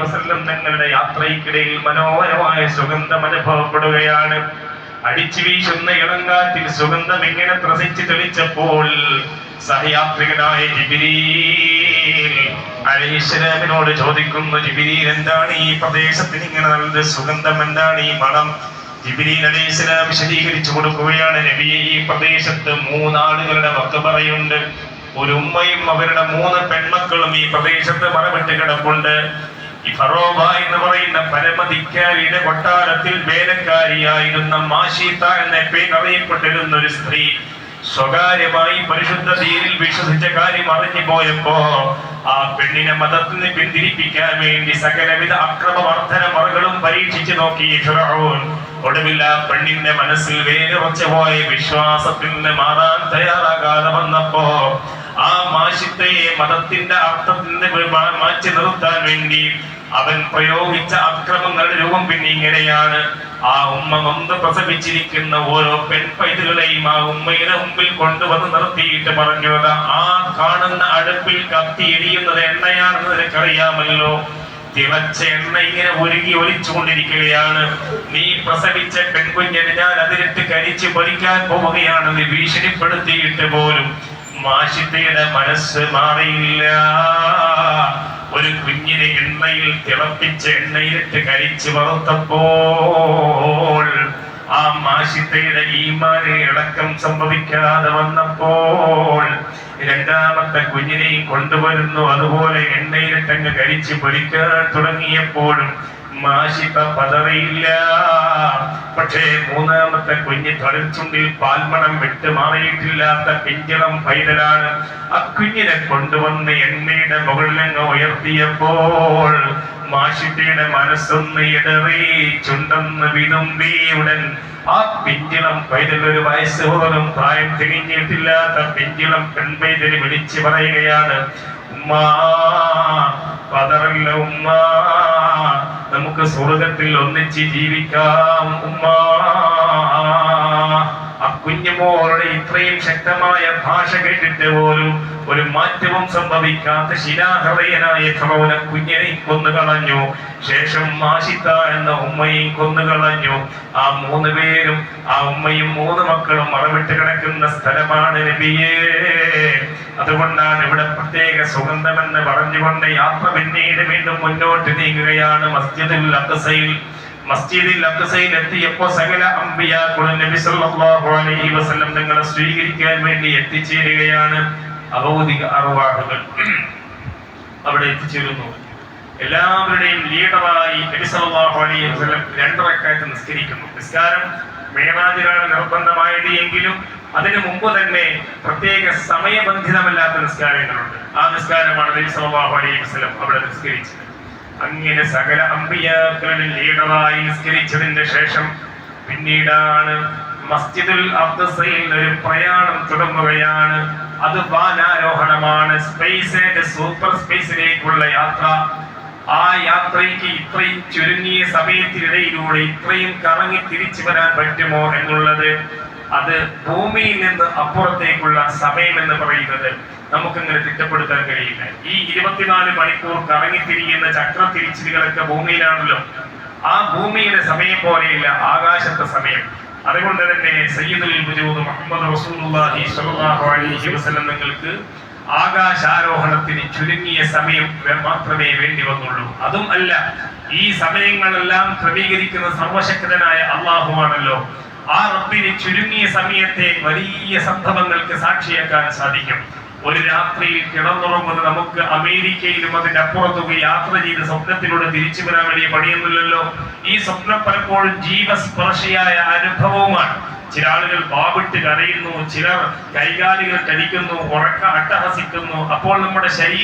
വസല്ലം തങ്ങളുടെ യാത്രയ്ക്കിടയിൽ മനോഹരമായ സുഗന്ധം അനുഭവപ്പെടുകയാണ്. അടിച്ചു വീശുന്ന ഇളങ്കാറ്റിൽ സുഗന്ധം ഇങ്ങനെ ത്രസിച്ച് തെളിച്ചപ്പോൾ സഹയാത്രികനായ അലൈഹിസ്സലാമിനോട് ചോദിക്കുന്നു ജിബിരീൽ എന്താണ് ഈ പ്രദേശത്തിന് ഇങ്ങനെ നല്ല സുഗന്ധം? എന്താണ് ഈ മണം? ജിബിരീൽ അലൈഹിസ്സലാം വിശദീകരിച്ചു കൊടുക്കുകയാണ് നബിയെ ഈ പ്രദേശത്ത് മൂന്നാളുകളുടെ വക്കപറയുണ്ട് ഒരു ഉമ്മയും അവരുടെ മൂന്ന് പെൺമക്കളും ഈ പ്രദേശത്ത് മറവിട്ട് കിടപ്പുണ്ട്. ഫറോബ എന്ന് പറയുന്ന പരമധിക്കാരിയുടെ കൊട്ടാരത്തിൽ വേലക്കാരിയായിരുന്ന മാഷീത്ത എന്ന പേരറിയപ്പെട്ടിരുന്ന ഒരു സ്ത്രീ. സ്വകാര്യമായി പരിശുദ്ധ തീരിൽ വിശ്വസിച്ച കാര്യം അറിഞ്ഞു പോയപ്പോ ആ പെണ്ണിനെ മതത്തിൽ നിന്ന് പിന്തിരിപ്പിക്കാൻ വേണ്ടി സകലവിധ അക്രമവർദ്ധന മറകളും പരീക്ഷിച്ചു നോക്കി ഒടുവിൽ ആ പെണ്ണിന്റെ മനസ്സിൽ വേരുറച്ചു പോയ വിശ്വാസത്തിൽ നിന്ന് മാറാൻ തയ്യാറാകാതെ വന്നപ്പോ ആ മാഷിത്തയെ മതത്തിന്റെ അർത്ഥത്തിൽ നിന്ന് മാറ്റി നിർത്താൻ വേണ്ടി അവൻ പ്രയോഗിച്ച അക്രമങ്ങളുടെ രൂപം പിന്നെ ഇങ്ങനെയാണ്. ആ ഉമ്മ നൊന്ത് പ്രസവിച്ചിരിക്കുന്ന ഓരോ പെൺപൈതുകളെയും ആ ഉമ്മയുടെ മുമ്പിൽ കൊണ്ടുവന്ന് നിർത്തിയിട്ട് പറഞ്ഞു ആ കാണുന്ന അടുപ്പിൽ കത്തി എരിയുന്നത് എണ്ണയാണെന്ന് നിനക്കറിയാമല്ലോ. തിളച്ച എണ്ണ ഇങ്ങനെ ഒരുങ്ങി ഒലിച്ചുകൊണ്ടിരിക്കുകയാണ്. നീ പ്രസവിച്ച പെൺകുഞ്ഞിനെ ഞാൻ അതിലിട്ട് കരിച്ച് പൊരിക്കാൻ പോവുകയാണെന്ന് ഭീഷണിപ്പെടുത്തിയിട്ട് പോലും മാഷിത്തയുടെ മനസ്സ് മാറിയില്ല. ഒരു കുഞ്ഞിനെ എണ്ണയിൽ തിളപ്പിച്ച് എണ്ണയിലിട്ട് കരിച്ച് വറുത്തപ്പോൾ ആ മാഷിത്തയുടെ ഈമാനെ ഇളക്കം സംഭവിക്കാതെ വന്നപ്പോൾ രണ്ടാമത്തെ കുഞ്ഞിനെയും കൊണ്ടുവരുന്നു. അതുപോലെ എണ്ണയിലിട്ടങ്ങ് കരിച്ച് പൊരിക്കാൻ തുടങ്ങിയപ്പോഴും മാഷിത്ത പതറിയില്ല. പക്ഷേ മൂന്നാമത്തെ കുഞ്ഞ് തളിർച്ചുണ്ടിൽ പാൽമണം വിട്ട് മാറിയിട്ടില്ലാത്ത പിഞ്ചളം പൈതലാണ് ആ കുഞ്ഞിനെ കൊണ്ടുവന്ന് എണ്ണയുടെ മുകളിലങ്ങ് ഉയർത്തിയപ്പോൾ മാഷിട്ടിയുടെ മനസ്സൊന്ന് ഇടറി ചുണ്ടെന്ന് വിതുമ്പി ഉടൻ ആ പിഞ്ചിളം പൈതൽ ഒരു വയസ്സ് പോലും പ്രായം തികഞ്ഞിട്ടില്ലാത്ത പിഞ്ചിളം പെൺപൈതൽ വിളിച്ചു പറയുകയാണ് ഉമ്മാ പതറല്ല ഉമ്മ. നമുക്ക് സ്വർഗത്തിൽ ഒന്നിച്ച് ജീവിക്കാം ഉമ്മ. കുഞ്ഞുമോളുടെ ഇത്രയും ശക്തമായ ഭാഷ കേട്ടിട്ട് പോലും ഒരു മാറ്റവും സംഭവിക്കാത്ത ശിലാഹൃദയനായ ഫറോന കുഞ്ഞിനെ കൊന്നു കളഞ്ഞു ശേഷം മാഷിത്ത എന്ന ഉമ്മയും കൊന്നു കളഞ്ഞു ആ മൂന്ന് പേരും ആ ഉമ്മയും മൂന്ന് മക്കളും മറവിട്ട് കിടക്കുന്ന സ്ഥലമാണ് നബിയേ. അതുകൊണ്ടാണ് ഇവിടെ പ്രത്യേക സുഗന്ധമെന്ന് പറഞ്ഞുകൊണ്ട് യാത്ര പിന്നീട് വീണ്ടും മുന്നോട്ട് നീങ്ങുകയാണ് മസ്ജിദുൽ അത്തസയിൽ മസ്ജിദിൽ അത്തസയിൽ എത്തിയപ്പോ സകല അമ്പിയാക്കളും നബി സല്ലല്ലാഹു അലൈഹി സ്വീകരിക്കാൻ വേണ്ടി എത്തിച്ചേരുകയാണ്. അഭൗതിക അറുവാഹുകൾ അവിടെ എത്തിച്ചേരുന്നു. എല്ലാവരുടെയും ലീഡറായി നബി സല്ലല്ലാഹു അലൈഹി വസല്ലം നിസ്കരിക്കുന്നു. നിസ്കാരം മേനാജിലാണ് നിർബന്ധമായത് എങ്കിലും അതിനു മുമ്പ് തന്നെ പ്രത്യേക സമയബന്ധിതമല്ലാത്ത നിസ്കാരങ്ങളുണ്ട്. ആ നിസ്കാരമാണ് നബി സല്ലല്ലാഹു അലൈഹി വസല്ലം അവിടെ നിസ്കരിച്ചത്. അങ്ങനെ സകല അമ്പിയാക്കളിൽ ലീഡറായി നിസ്കരിച്ചതിന്റെ ശേഷം പിന്നീടാണ് മസ്ജിദുൽ അബ്ദസയിൽ ഒരു പ്രയാണം തുടങ്ങുകയാണ്. അത് വാനാരോഹണമാണ് സ്പേസ് സൂപ്പർ സ്പേസിലേക്കുള്ള യാത്ര. ആ യാത്രയ്ക്ക് ഇത്രയും ചുരുങ്ങിയ സമയത്തിനിടയിലൂടെ ഇത്രയും കറങ്ങി തിരിച്ചു വരാൻ പറ്റുമോ എന്നുള്ളത് അത് ഭൂമിയിൽ നിന്ന് അപ്പുറത്തേക്കുള്ള സമയം എന്ന് പറയുന്നത് നമുക്കിങ്ങനെ തിട്ടപ്പെടുത്താൻ കഴിയില്ല. ഈ ഇരുപത്തിനാല് മണിക്കൂർ കറങ്ങി തിരിയുന്ന ചക്ര തിരിച്ചിലുകളൊക്കെ ഭൂമിയിലാണല്ലോ. ആ ഭൂമിയുടെ സമയം പോലെയില്ല ആകാശത്തെ സമയം. അതുകൊണ്ട് തന്നെ സയ്യിദുൽ മുഹമ്മദ് റസൂലുള്ളാഹി അലൈഹി വസല്ലം നിങ്ങൾക്ക് ആകാശാരോഹണത്തിന് ചുരുങ്ങിയ സമയം മാത്രമേ വേണ്ടി വന്നുള്ളൂ. അതും അല്ല ഈ സമയങ്ങളെല്ലാം ക്രമീകരിക്കുന്ന സർവശക്തനായ അള്ളാഹുവാണല്ലോ. ആ റബ്ബിന് ചുരുങ്ങിയ സമയത്തെ വലിയ സംഭവങ്ങൾക്ക് സാക്ഷിയാക്കാൻ സാധിക്കും. ഒരു രാത്രിയിൽ കിടന്നുറങ്ങുന്ന നമുക്ക് അമേരിക്കയിലും അതിന്റെ അപ്പുറത്തൊക്കെ യാത്ര ചെയ്ത് സ്വപ്നത്തിലൂടെ തിരിച്ചു വരാൻ വലിയ പണിയൊന്നുമില്ലല്ലോ. ഈ സ്വപ്നം പലപ്പോഴും ജീവസ്പർശിയായ അനുഭവവുമാണ്. ചില ആളുകൾ ബാവിട്ട് കരയുന്നു ചിലർ കൈകാലികൾ കടിക്കുന്നു ഉറക്ക അട്ടഹസിക്കുന്നു. അപ്പോൾ നമ്മുടെ ശരീരം